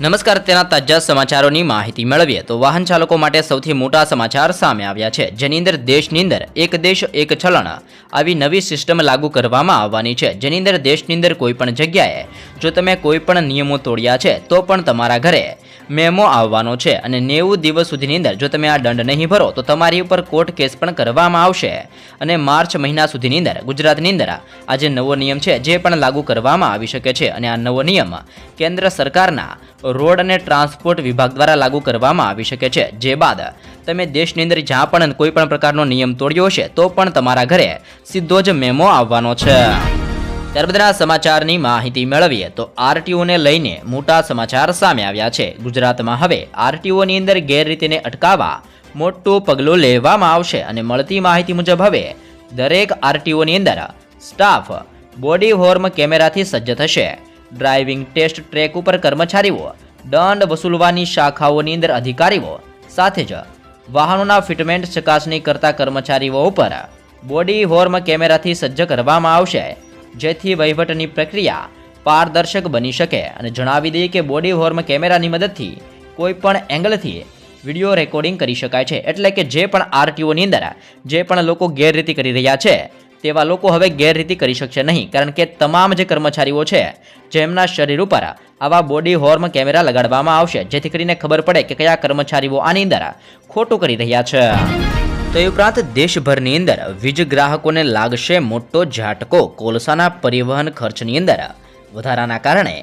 નમસ્કાર, તેના તાજા સમાચારોની માહિતી મેળવીએ તો વાહન ચાલકો માટે સૌથી મોટા સમાચાર સામે આવ્યા છે. જેની અંદર દેશની અંદર એક દેશ, એક ચલણ આવી નવી સિસ્ટમ લાગુ કરવામાં આવવાની છે. જેની અંદર દેશની અંદર કોઈ પણ જગ્યાએ જો તમે કોઈ પણ નિયમો તોડ્યા છે, તો પણ તમારા ઘરે મેમો આવવાનો છે અને નેવું દિવસ સુધીની અંદર જો તમે આ દંડ નહીં ભરો, તો તમારી ઉપર કોર્ટ કેસ પણ કરવામાં આવશે. અને માર્ચ મહિના સુધીની અંદર ગુજરાતની અંદર આ જે નવો નિયમ છે જે પણ લાગુ કરવામાં આવી શકે છે. અને આ નવો નિયમ કેન્દ્ર સરકારના રોડ અને ટ્રાન્સપોર્ટ વિભાગ દ્વારા લાગુ કરવામાં આવી શકે છે. જે બાદ તમે દેશની અંદર જ્યાં પણ કોઈ પણ પ્રકારનો નિયમ તોડ્યો છે તો પણ તમારા ઘરે સીધો જ મેમો આવવાનો છે. ત્યારબાદના સમાચારની માહિતી મેળવીએ તો આરટીઓને લઈને મોટા સમાચાર સામે આવ્યા છે. ગુજરાતમાં હવે આરટીઓની અંદર ગેરરીતિને અટકાવવા મોટું પગલું લેવામાં આવશે અને મળતી માહિતી મુજબ હવે દરેક આરટીઓની અંદર સ્ટાફ બોડી હોર્મ કેમેરાથી સજ્જ થશે. ડ્રાઇવિંગ ટેસ્ટ ટ્રેક ઉપર કર્મચારીઓ દંડ વસૂલવાની શાખાઓની અંદર અધિકારીઓ સાથે જ વાહનોના ફિટમેન્ટ ચકાસણી કરતા કર્મચારીઓ ઉપર બોડી હોર્મ કેમેરાથી સજ્જ કરવામાં આવશે. જેથી વહીવટની પ્રક્રિયા પારદર્શક બની શકે અને જણાવી દઈએ કે બોડી હોર્મ કેમેરાની મદદથી કોઈ પણ એંગલથી વીડિયો રેકોર્ડિંગ કરી શકાય છે. એટલે કે જે પણ આરટીઓની અંદર જે પણ લોકો ગેરરીતિ કરી રહ્યા છે, તેવા લોકો હવે ગેરરીતિ કરી શકશે નહીં. કારણ કે તમામ જે કર્મચારીઓ છે, જેમના શરીર ઉપર આવા બોડી હોર્મ કેમેરા લગાડવામાં આવશે, જેથી કરીને ખબર પડે કે કયા કર્મચારીઓ આની અંદર ખોટું કરી રહ્યા છે. તો ઉપરાંત દેશભરની અંદર વીજ ગ્રાહકોને લાગશે મોટો ઝાટકો કોલસાના પરિવહન ખર્ચની અંદર. વધારાના કારણે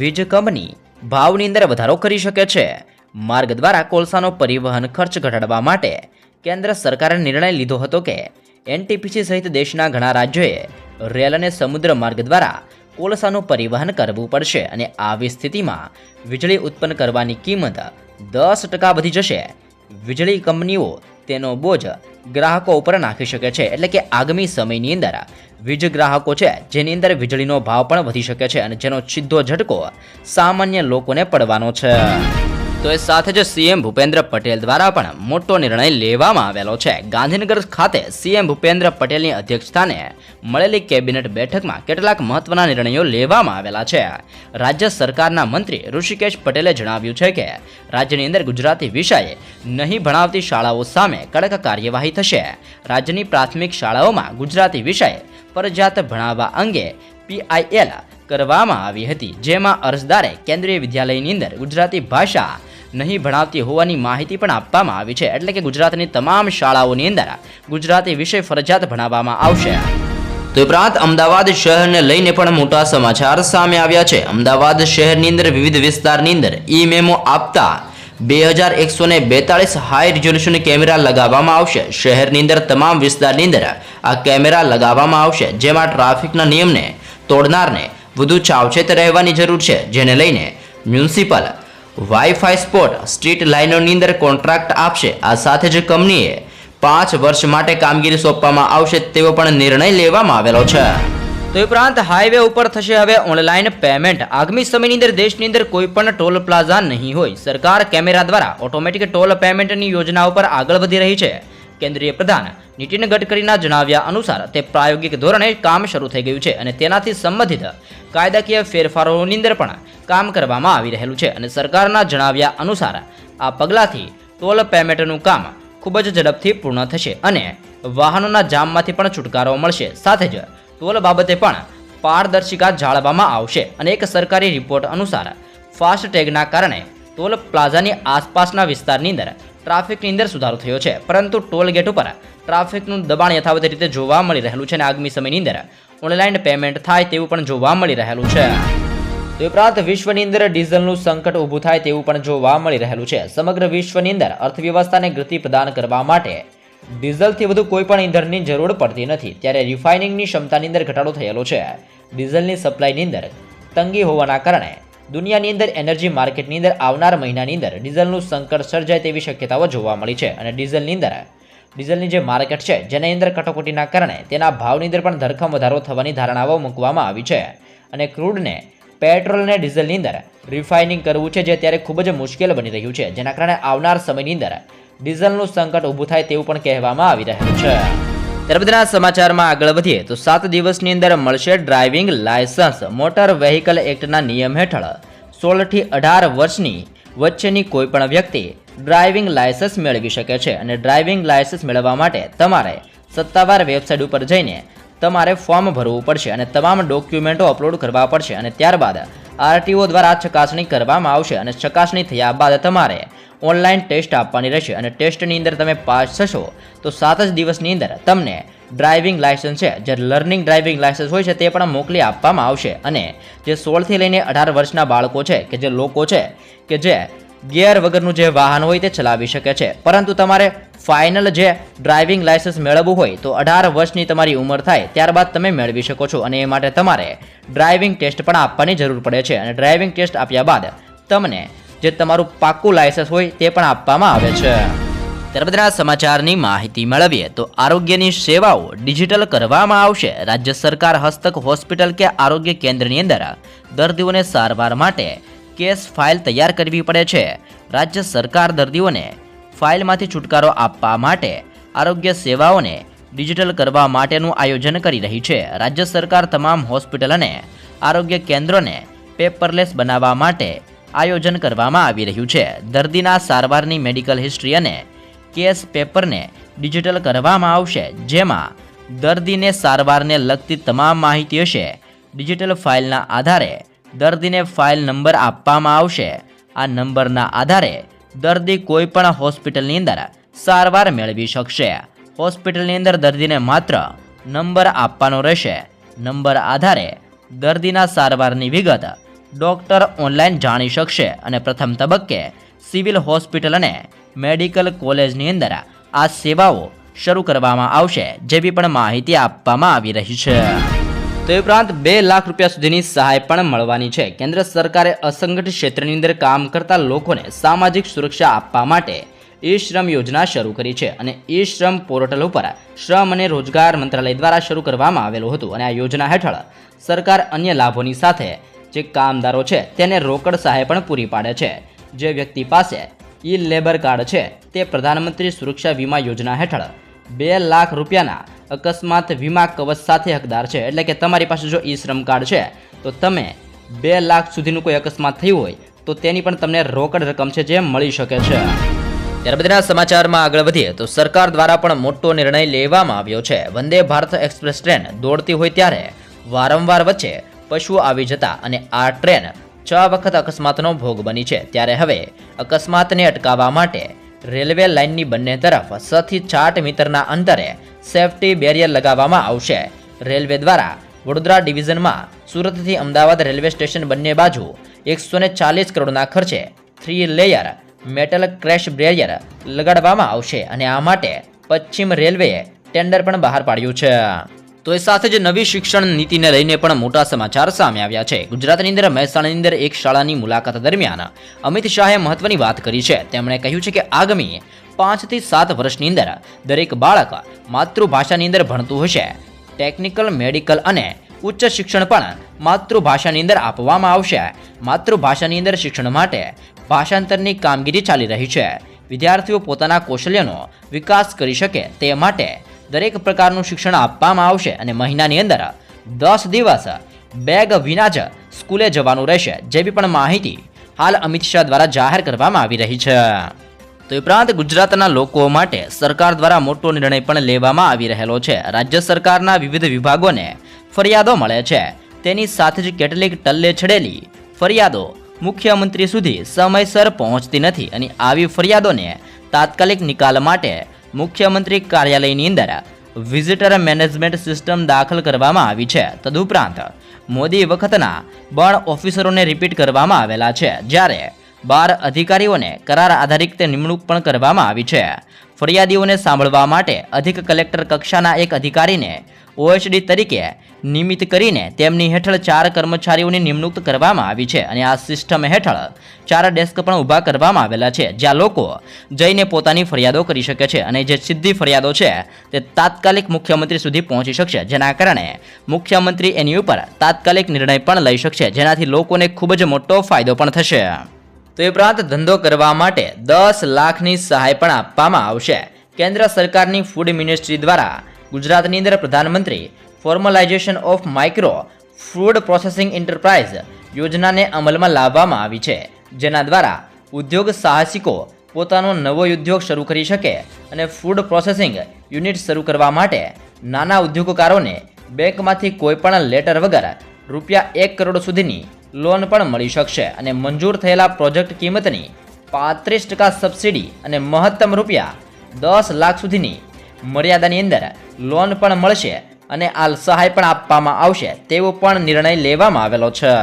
વીજ કંપની ભાવની અંદર વધારો કરી શકે છે. માર્ગ દ્વારા કોલસાનો પરિવહન ખર્ચ ઘટાડવા માટે કેન્દ્ર સરકારે નિર્ણય લીધો હતો કે એનટીપીસી સહિત દેશના ઘણા રાજ્યોએ રેલ અને સમુદ્ર માર્ગ દ્વારા કોલસાનું પરિવહન કરવું પડશે અને આવી સ્થિતિમાં વીજળી ઉત્પન્ન કરવાની કિંમત દસ ટકા વધી જશે. વીજળી કંપનીઓ તેનો બોજ ગ્રાહકો ઉપર નાખી શકે છે. એટલે કે આગામી સમયની અંદર વીજ ગ્રાહકો છે, જેની અંદર વીજળીનો ભાવ પણ વધી શકે છે અને જેનો સીધો ઝટકો સામાન્ય લોકોને પડવાનો છે. તો એ સાથે જ સીએમ ભૂપેન્દ્ર પટેલ દ્વારા પણ મોટો નિર્ણય લેવામાં આવેલો છે. ગાંધીનગર ખાતે સીએમ ભૂપેન્દ્ર પટેલની અધ્યક્ષતાને મળેલી કેબિનેટ બેઠકમાં કેટલાક મહત્વના નિર્ણયો લેવામાં આવેલા છે. રાજ્ય સરકારના મંત્રી ઋષિકેશ પટેલે જણાવ્યું છે કે, રાજ્યની અંદર ગુજરાતી વિષય નહીં ભણાવતી શાળાઓ સામે કડક કાર્યવાહી થશે. રાજ્યની પ્રાથમિક શાળાઓમાં ગુજરાતી વિષય ફરજિયાત ભણાવવા અંગે પીઆઈએલ કરવામાં આવી હતી, જેમાં અરજદારે કેન્દ્રીય વિદ્યાલયની અંદર ગુજરાતી ભાષા નહીં ભણાવતી હોવાની માહિતી પણ આપવામાં આવી છે. એટલે કે ગુજરાતની તમામ શાળાઓની અંદર ગુજરાતી વિષય ફરજિયાત ભણાવવામાં આવશે. તો ઉપરાંત અમદાવાદ શહેરને લઈને પણ મોટા સમાચાર સામે આવ્યા છે. અમદાવાદ શહેરની અંદર વિવિધ વિસ્તારની અંદર ઈ મેમો આપતા બે હજાર એકસો ને બેતાળીસ હાઈ રિઝોલ્યુશન કેમેરા લગાવવામાં આવશે. શહેરની અંદર તમામ વિસ્તારની અંદર આ કેમેરા લગાવવામાં આવશે, જેમાં ટ્રાફિકના નિયમને તોડનારને વધુ સાવચેત રહેવાની જરૂર છે. જેને લઈને મ્યુનિસિપલ વાઈફાઈ સ્પોટ સ્ટ્રીટ લાઇનોની અંદર કોન્ટ્રાક્ટ આપશે. આ સાથે જ કંપનીએ પાંચ વર્ષ માટે કામગીરી સોંપવામાં આવશે તેવો પણ નિર્ણય લેવામાં આવેલો છે. તો ઉપરાંત હાઈવે ઉપર થશે હવે ઓનલાઈન પેમેન્ટ આગામી સમયની અંદર દેશની અંદર કોઈ પણ ટોલ પ્લાઝા નહીં હોય. સરકાર કેમેરા દ્વારા ઓટોમેટિક ટોલ પેમેન્ટની યોજના ઉપર આગળ વધી રહી છે. કેન્દ્રીય પ્રધાન નીતિન ગડકરીના જણાવ્યા અનુસાર તે પ્રાયોગિક ધોરણે કામ શરૂ થઈ ગયું છે અને તેનાથી સંબંધિત કાયદાકીય ફેરફારોની અંદર પણ કામ કરવામાં આવી રહેલું છે અને સરકારના જણાવ્યા અનુસાર આ પગલાંથી ટોલ પેમેન્ટનું કામ ખૂબ જ ઝડપથી પૂર્ણ થશે અને વાહનોના જામમાંથી પણ છુટકારો મળશે. સાથે જ ટોલ બાબતે પણ પારદર્શિકા જાળવવામાં આવશે અને એક સરકારી રિપોર્ટ અનુસાર ફાસ્ટેગના કારણે ટોલ પ્લાઝાની આસપાસના વિસ્તારની અંદર ટ્રાફિકની અંદર સુધારો થયો છે. પરંતુ ટોલ ગેટ ઉપર ટ્રાફિકનું દબાણ યથાવત રીતે જોવા મળી રહેલું છે અને આગામી સમયની અંદર ઓનલાઈન પેમેન્ટ થાય તેવું પણ જોવા મળી રહેલું છે. તે ઉપરાંત વિશ્વની અંદર ડીઝલનું સંકટ ઊભું થાય તેવું પણ જોવા મળી રહેલું છે. સમગ્ર વિશ્વની અંદર અર્થવ્યવસ્થાને ગતિ પ્રદાન કરવા માટે ડીઝલથી વધુ કોઈ પણ ઈંધણની જરૂર પડતી નથી. ત્યારે રિફાઇનિંગની ક્ષમતાની અંદર ઘટાડો થયેલો છે. ડીઝલની સપ્લાયની અંદર તંગી હોવાના કારણે દુનિયાની અંદર એનર્જી માર્કેટની અંદર આવનાર મહિનાની અંદર ડીઝલનું સંકટ સર્જાય તેવી શક્યતાઓ જોવા મળી છે. અને ડીઝલની અંદર ડીઝલની જે માર્કેટ છે, જેની અંદર કટોકટીના કારણે તેના ભાવની અંદર પણ ધરખમ વધારો થવાની ધારણાઓ મૂકવામાં આવી છે. અને ક્રૂડને પેટ્રોલ અને ડીઝલની અંદર રિફાઇનિંગ કરવું છે, જે ત્યારે ખૂબ જ મુશ્કેલ બની રહ્યું છે. જેના કારણે આવનાર સમયની અંદર ડીઝલનું સંકટ ઊભું થાય તેવું પણ કહેવામાં આવી રહ્યું છે. ત્યારબાદના સમાચારમાં આગળ વધીએ, તો સાત દિવસની અંદર મળશે ડ્રાઇવિંગ લાયસન્સ, મોટર વેહિકલ એક્ટના નિયમ હેઠળ સોળથી અઢાર વર્ષની વચ્ચેની કોઈ પણ વ્યક્તિ ડ્રાઇવિંગ લાયસન્સ મેળવી શકે છે અને ડ્રાઇવિંગ લાયસન્સ મેળવવા માટે તમારે સત્તાવાર વેબસાઇટ ઉપર જઈને તમારે ફોર્મ ભરવું પડશે અને તમામ ડોક્યુમેન્ટો અપલોડ કરવા પડશે અને ત્યારબાદ આરટીઓ દ્વારા ચકાસણી કરવામાં આવશે અને ચકાસણી થયા બાદ તમારે ઓનલાઈન ટેસ્ટ આપવાની રહેશે અને ટેસ્ટની અંદર તમે પાસ થશો તો સાત જ દિવસની અંદર તમને ડ્રાઇવિંગ લાયસન્સ છે. જે લર્નિંગ ડ્રાઇવિંગ લાયસન્સ હોય છે તે પણ મોકલી આપવામાં આવશે. અને જે સોળથી લઈને અઢાર વર્ષના બાળકો છે કે જે લોકો છે કે જે ગિયર વગરનું જે વાહન હોય તે ચલાવી શકે છે. પરંતુ તમારે ફાઇનલ જે ડ્રાઇવિંગ લાયસન્સ મેળવવું હોય તો અઢાર વર્ષની તમારી ઉંમર થાય. ત્યારબાદ તમે મેળવી શકો છો. અને એ માટે તમારે ડ્રાઇવિંગ ટેસ્ટ પણ આપવાની જરૂર પડે છે. અને ડ્રાઇવિંગ ટેસ્ટ આપ્યા બાદ તમને જે તમારું પાક્કું લાયસન્સ હોય તે પણ આપવામાં આવે છે. ત્યારબાદના સમાચારની માહિતી મેળવીએ તો આરોગ્યની સેવાઓ ડિજિટલ કરવામાં આવશે. રાજ્ય સરકાર હસ્તક હોસ્પિટલ કે આરોગ્ય કેન્દ્રની અંદર દર્દીઓને સારવાર માટે કેસ ફાઇલ તૈયાર કરવી પડે છે. રાજ્ય સરકાર દર્દીઓને ફાઇલમાંથી છુટકારો આપવા માટે આરોગ્ય સેવાઓને ડિજિટલ કરવા માટેનું આયોજન કરી રહી છે. રાજ્ય સરકાર તમામ હોસ્પિટલ અને આરોગ્ય કેન્દ્રોને પેપરલેસ બનાવવા માટે આયોજન કરવામાં આવી રહ્યું છે. દર્દીના સારવારની મેડિકલ હિસ્ટ્રી અને કેસ પેપરને ડિજિટલ કરવામાં આવશે, જેમાં દર્દીને સારવારને લગતી તમામ માહિતી હશે. ડિજિટલ ફાઇલના આધારે દર્દીને ફાઇલ નંબર આપવામાં આવશે. આ નંબરના આધારે દર્દી કોઈ પણ હોસ્પિટલની અંદર સારવાર મેળવી શકશે. હોસ્પિટલની અંદર દર્દીને માત્ર નંબર આપવાનો રહેશે. નંબર આધારે દર્દીના સારવારની વિગત ડૉક્ટર ઓનલાઈન જાણી શકશે અને પ્રથમ તબક્કે સિવિલ હોસ્પિટલ અને મેડિકલ કોલેજની અંદર આ સેવાઓ શરૂ કરવામાં આવશે જેવી પણ માહિતી આપવામાં આવી રહી છે. તો ઉપરાંત બે લાખ રૂપિયા સુધીની સહાય પણ મળવાની છે. કેન્દ્ર સરકારે અસંગઠિત ક્ષેત્રની અંદર કામ કરતા લોકોને સામાજિક સુરક્ષા આપવા માટે ઈ શ્રમ યોજના શરૂ કરી છે અને ઈ શ્રમ પોર્ટલ ઉપર શ્રમ અને રોજગાર મંત્રાલય દ્વારા શરૂ કરવામાં આવેલું હતું અને આ યોજના હેઠળ સરકાર અન્ય લાભોની સાથે જે કામદારો છે, તેને રોકડ સહાય પણ પૂરી પાડે છે. જે વ્યક્તિ પાસે ઈ લેબર કાર્ડ છે, તે પ્રધાનમંત્રી સુરક્ષા વીમા યોજના હેઠળ બે લાખ રૂપિયાના અકસ્માત વીમા કવચ સાથે હકદાર છે. એટલે કે તમારી પાસે જો ઈ શ્રમ કાર્ડ છે, તો તમે બે લાખ સુધીનું કોઈ અકસ્માત થયું હોય, તો તેની પણ તમને રોકડ રકમ છે જે મળી શકે છે. ત્યારબાદના સમાચારમાં આગળ વધીએ, તો સરકાર દ્વારા પણ મોટો નિર્ણય લેવામાં આવ્યો છે. વંદે ભારત એક્સપ્રેસ ટ્રેન દોડતી હોય ત્યારે વારંવાર વચ્ચે પશુઓ આવી જતા અને આ ટ્રેન છ વખત અકસ્માતનો ભોગ બની છે. ત્યારે હવે અકસ્માતને અટકાવવા માટે રેલવે લાઇનની બંને તરફ છથી ચાર મીટરના અંતરે સેફટી બેરિયર લગાવવામાં આવશે. રેલવે દ્વારા વડોદરા ડિવિઝનમાં સુરતથી અમદાવાદ રેલવે સ્ટેશન બંને બાજુ એકસો ચાલીસ કરોડના ખર્ચે three layer metal crash barrier લગાડવામાં આવશે અને આ માટે પશ્ચિમ રેલવેએ ટેન્ડર પણ બહાર પાડ્યું છે. તો એ સાથે જ નવી શિક્ષણ નીતિને લઈને પણ મોટા સમાચાર સામે આવ્યા છે. ગુજરાતની અંદર મહેસાણાની અંદર એક શાળાની મુલાકાત દરમિયાન અમિત શાહે મહત્વની વાત કરી છે. તેમણે કહ્યું છે કે આગામી પાંચથી સાત વર્ષની અંદર દરેક બાળક માતૃભાષાની અંદર ભણતું હશે. ટેકનિકલ, મેડિકલ અને ઉચ્ચ શિક્ષણ પણ માતૃભાષાની અંદર આપવામાં આવશે. માતૃભાષાની અંદર શિક્ષણ માટે ભાષાંતરની કામગીરી ચાલી રહી છે. વિદ્યાર્થીઓ પોતાના કૌશલ્યનો વિકાસ કરી શકે તે માટે દરેક પ્રકારનું શિક્ષણ આપવામાં આવશે અને મહિનાની અંદર દસ દિવસ બેગ વિના જ સ્કૂલે જવાનું રહેશે જેવી પણ માહિતી હાલ અમિત શાહ દ્વારા જાહેર કરવામાં આવી રહી છે. તો ઉપરાંત ગુજરાતના લોકો માટે સરકાર દ્વારા મોટો નિર્ણય પણ લેવામાં આવી રહેલો છે. રાજ્ય સરકારના વિવિધ વિભાગોને ફરિયાદો મળે છે. તેની સાથે જ કેટલીક ટલ્લે છડેલી ફરિયાદો મુખ્યમંત્રી સુધી સમયસર પહોંચતી નથી અને આવી ફરિયાદોને તાત્કાલિક નિકાલ માટે મુખ્યમંત્રી કાર્યાલયની અંદર વિઝિટર મેનેજમેન્ટ સિસ્ટમ દાખલ કરવામાં આવી છે. તદુપરાંત મોદી વખતના બળ ઓફિસરોને રિપીટ કરવામાં આવેલા છે. જ્યારે બાર અધિકારીઓને કરાર આધારિત નિમણૂક પણ કરવામાં આવી છે. ફરિયાદીઓને સાંભળવા માટે અધિક કલેક્ટર કક્ષાના એક અધિકારીને ઓએચડી તરીકે નિયમિત કરીને તેમની હેઠળ ચાર કર્મચારીઓની નિમણૂક કરવામાં આવી છે અને આ સિસ્ટમ હેઠળ ચાર ડેસ્ક પણ ઊભા કરવામાં આવેલા છે, જ્યાં લોકો જઈને પોતાની ફરિયાદો કરી શકે છે અને જે સીધી ફરિયાદો છે તે તાત્કાલિક મુખ્યમંત્રી સુધી પહોંચી શકશે, જેના કારણે મુખ્યમંત્રી એની ઉપર તાત્કાલિક નિર્ણય પણ લઈ શકશે, જેનાથી લોકોને ખૂબ જ મોટો ફાયદો પણ થશે. તો એ ઉપરાંત ધંધો કરવા માટે દસ લાખની સહાય પણ આપવામાં આવશે. કેન્દ્ર સરકારની ફૂડ મિનિસ્ટ્રી દ્વારા ગુજરાતની અંદર પ્રધાનમંત્રી formalisation of micro food processing enterprise યોજનાને અમલમાં લાવવામાં આવી છે. જેના દ્વારા ઉદ્યોગ સાહસિકો પોતાનો નવો ઉદ્યોગ શરૂ કરી શકે અને ફૂડ પ્રોસેસિંગ યુનિટ શરૂ કરવા માટે નાના ઉદ્યોગકારોને બેંકમાંથી કોઈપણ લેટર વગર રૂપિયા એક કરોડ સુધીની લોન પણ મળી શકશે અને મંજૂર થયેલા પ્રોજેક્ટ કિંમતની પાંત્રીસ ટકા સબસિડી અને મહત્તમ રૂપિયા દસ લાખ સુધીની મર્યાદાની અંદર લોન પણ મળશે અને આ સહાય પણ આપવામાં આવશે તેવો પણ નિર્ણય લેવામાં આવેલો છે.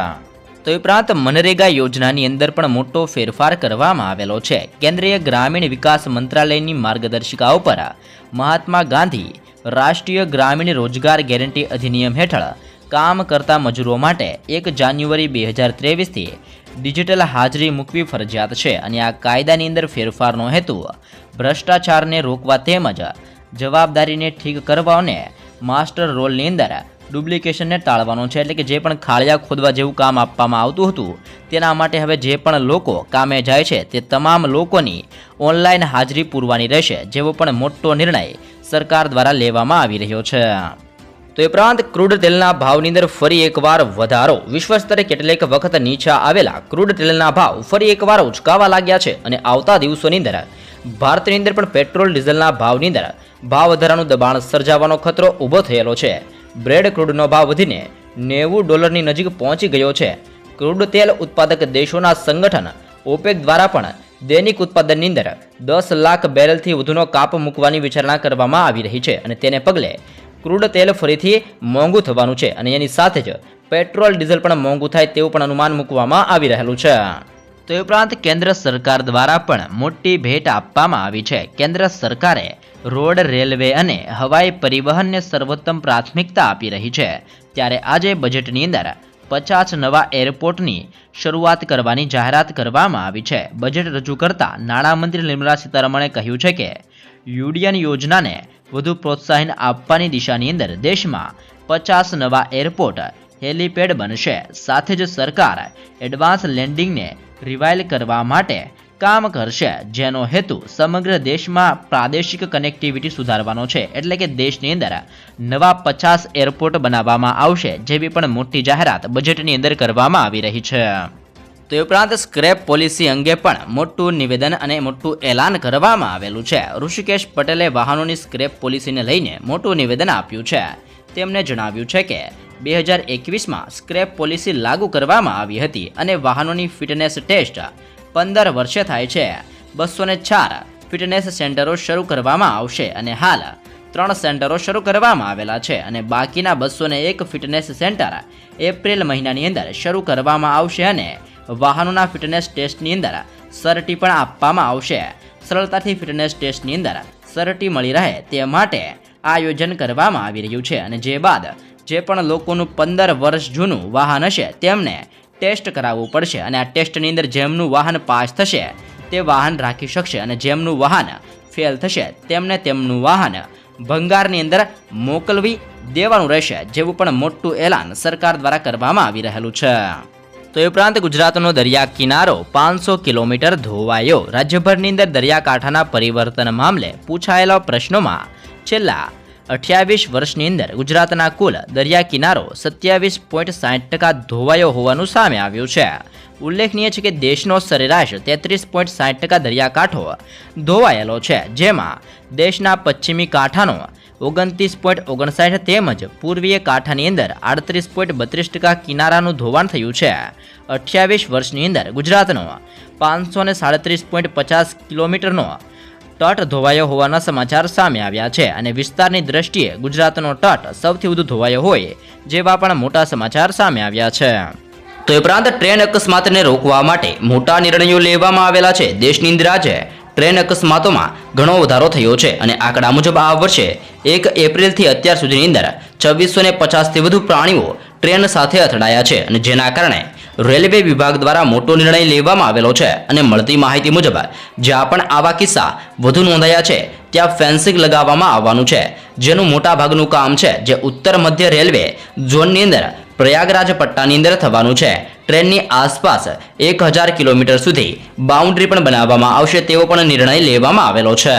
તો ઉપરાંત મનરેગા યોજનાની અંદર પણ મોટો ફેરફાર કરવામાં આવેલો છે. કેન્દ્રીય ગ્રામીણ વિકાસ મંત્રાલયની માર્ગદર્શિકા ઉપર મહાત્મા ગાંધી રાષ્ટ્રીય ગ્રામીણ રોજગાર ગેરંટી અધિનિયમ હેઠળ કામ કરતા મજૂરો માટે એક જાન્યુઆરી બે હજાર ત્રેવીસથી ડિજિટલ હાજરી મૂકવી ફરજિયાત છે અને આ કાયદાની અંદર ફેરફારનો હેતુ ભ્રષ્ટાચારને રોકવા તેમજ જવાબદારીને ઠીક કરવા અને માસ્ટર રોલની અંદર ડુપ્લિકેશનને ટાળવાનો છે. એટલે કે જે પણ ખાળિયા ખોદવા જેવું કામ આપવામાં આવતું હતું, તેના માટે હવે જે પણ લોકો કામે જાય છે, તે તમામ લોકોની ઓનલાઈન હાજરી પૂરવાની રહેશે, જેવો પણ મોટો નિર્ણય સરકાર દ્વારા લેવામાં આવી રહ્યો છે. તો એ ઉપરાંત ક્રૂડ તેલના ભાવની અંદર ફરી એકવાર વધારો. વિશ્વ સ્તરે કેટલીક વખત નીચા આવેલા ક્રૂડ તેલના ભાવ ફરી એકવાર ઉચકાવા લાગ્યા છે અને આવતા દિવસોની અંદર ભારતની અંદર પણ પેટ્રોલ, ડીઝલના ભાવની અંદર ભાવ વધારાનું દબાણ સર્જાવાનો ખતરો ઊભો થયેલો છે. બ્રેડ ક્રૂડનો ભાવ વધીને નેવું ડોલરની નજીક પહોંચી ગયો છે. ક્રૂડ તેલ ઉત્પાદક દેશોના સંગઠન ઓપેક દ્વારા પણ દૈનિક ઉત્પાદનની અંદર દસ લાખ બેરલથી વધુનો કાપ મૂકવાની વિચારણા કરવામાં આવી રહી છે અને તેને પગલે ક્રૂડ તેલ ફરીથી મોંઘું થવાનું છે અને એની સાથે જ પેટ્રોલ, ડીઝલ પણ મોંઘું થાય તેવું પણ અનુમાન મૂકવામાં આવી રહેલું છે. તે ઉપરાંત કેન્દ્ર સરકાર દ્વારા પણ મોટી ભેટ આપવામાં આવી છે. કેન્દ્ર સરકારે રોડ, રેલવે અને હવાઈ પરિવહનને સર્વોત્તમ પ્રાથમિકતા આપી રહી છે. ત્યારે આજે બજેટની અંદર પચાસ નવા એરપોર્ટની શરૂઆત કરવાની જાહેરાત કરવામાં આવી છે. બજેટ રજૂ કરતા નાણામંત્રી નિર્મલા સીતારમણે કહ્યું છે કે યુડિયન યોજનાને વધુ પ્રોત્સાહન આપવાની દિશાની અંદર દેશમાં પચાસ નવા એરપોર્ટ હેલીપેડ બનશે. સાથે જ સરકાર એડવાન્સ લેન્ડિંગને રિવાઇલ કરવા માટે કામ કરશે, જેનો હેતુ સમગ્ર દેશમાં પ્રાદેશિક કનેક્ટિવિટી સુધારવાનો છે. એટલે કે દેશની અંદર નવા પચાસ એરપોર્ટ બનાવવામાં આવશે, જેવી પણ મોટી જાહેરાત બજેટની અંદર કરવામાં આવી રહી છે. તો ઉપરાંત સ્ક્રેપ પોલિસી અંગે પણ મોટું નિવેદન અને મોટું એલાન કરવામાં આવેલું છે. ઋષિકેશ પટેલે વાહનોની સ્ક્રેપ પોલિસીને લઈને મોટું નિવેદન આપ્યું છે. તેમણે જણાવ્યું છે કે, બે હજાર એકવીસમાં સ્ક્રેપ પોલિસી લાગુ કરવામાં આવી હતી અને વાહનોની ફિટનેસ ટેસ્ટ પંદર વર્ષે થાય છે. બસો ને ચાર ફિટનેસ સેન્ટરો શરૂ કરવામાં આવશે અને હાલ ત્રણ સેન્ટરો શરૂ કરવામાં આવેલા છે અને બાકીના બસો એક ફિટનેસ સેન્ટર એપ્રિલ મહિનાની અંદર શરૂ કરવામાં આવશે અને વાહનોના ફિટનેસ ટેસ્ટની અંદર સરટી પણ આપવામાં આવશે. સરળતાથી ફિટનેસ ટેસ્ટની અંદર સરટી મળી રહે તે માટે આયોજન કરવામાં આવી રહ્યું છે અને જે બાદ જે પણ લોકોનું પંદર વર્ષ જૂનું વાહન હશે તેમને ટેસ્ટ કરાવવું પડશે અને આ ટેસ્ટની અંદર જેમનું વાહન પાસ થશે તે વાહન રાખી શકશે અને જેમનું વાહન ફેલ થશે તેમને તેમનું વાહન ભંગારની અંદર મોકલવી દેવાનું રહેશે, જેવું પણ મોટું એલાન સરકાર દ્વારા કરવામાં આવી રહેલું છે. તો એ ઉપરાંત ગુજરાતનો દરિયા કિનારો પાંચસો કિલોમીટર ધોવાયો. રાજ્યભરની અંદર દરિયાકાંઠાના પરિવર્તન મામલે પૂછાયેલા પ્રશ્નોમાં છેલ્લા અઠ્યાવીસ વર્ષની અંદર ગુજરાતના કુલ દરિયા કિનારો સત્યાવીસ પોઈન્ટ સાઠ ટકા ધોવાયો હોવાનું સામે આવ્યું છે. ઉલ્લેખનીય છે કે દેશનો સરેરાશ તેત્રીસ પોઈન્ટ સાઠ ટકા દરિયાકાંઠો ધોવાયેલો છે, જેમાં દેશના પશ્ચિમી કાંઠાનો ઓગણત્રીસ પોઈન્ટ ઓગણસાઠ તેમજ પૂર્વીય કાંઠાની અંદર આડત્રીસ પોઈન્ટ બત્રીસ ટકા કિનારાનું ધોવાણ થયું છે. અઠ્યાવીસ વર્ષની અંદર ગુજરાતનો પાંચસો ને સાડત્રીસ પોઈન્ટ પચાસ કિલોમીટરનો તટ ધોવાયો હોવાના સમાચાર સામે આવ્યા છે અને વિસ્તારની દ્રષ્ટિએ ગુજરાતનો તટ સૌથી વધુ ધોવાયો હોય જેવા પણ મોટા સમાચાર સામે આવ્યા છે. તો ઉપરાંત ટ્રેન અકસ્માતને રોકવા માટે મોટા નિર્ણયો લેવામાં આવેલા છે. દેશની અંદર આજે ટ્રેન અકસ્માતોમાં ઘણો વધારો થયો છે અને આંકડા મુજબ આ વર્ષે એક એપ્રિલથી અત્યાર સુધીની અંદર છવ્વીસો ને પચાસથી વધુ પ્રાણીઓ ટ્રેન સાથે અથડાયા છે અને જેના કારણે રેલવે વિભાગ દ્વારા મોટો નિર્ણય લેવામાં આવેલો છે અને મળતી માહિતી મુજબ જ્યાં પણ આવા કિસ્સા વધુ નોંધાયા છે, ત્યાં ફેન્સિંગ લગાવવામાં આવવાનું છે. જેનું મોટાભાગનું કામ છે જે ઉત્તર મધ્ય રેલવે ઝોનની અંદર પ્રયાગરાજ પટ્ટાની અંદર થવાનું છે. ટ્રેનની આસપાસ એક હજાર કિલોમીટર સુધી બાઉન્ડ્રી પણ બનાવવામાં આવશે તેવો પણ નિર્ણય લેવામાં આવેલો છે.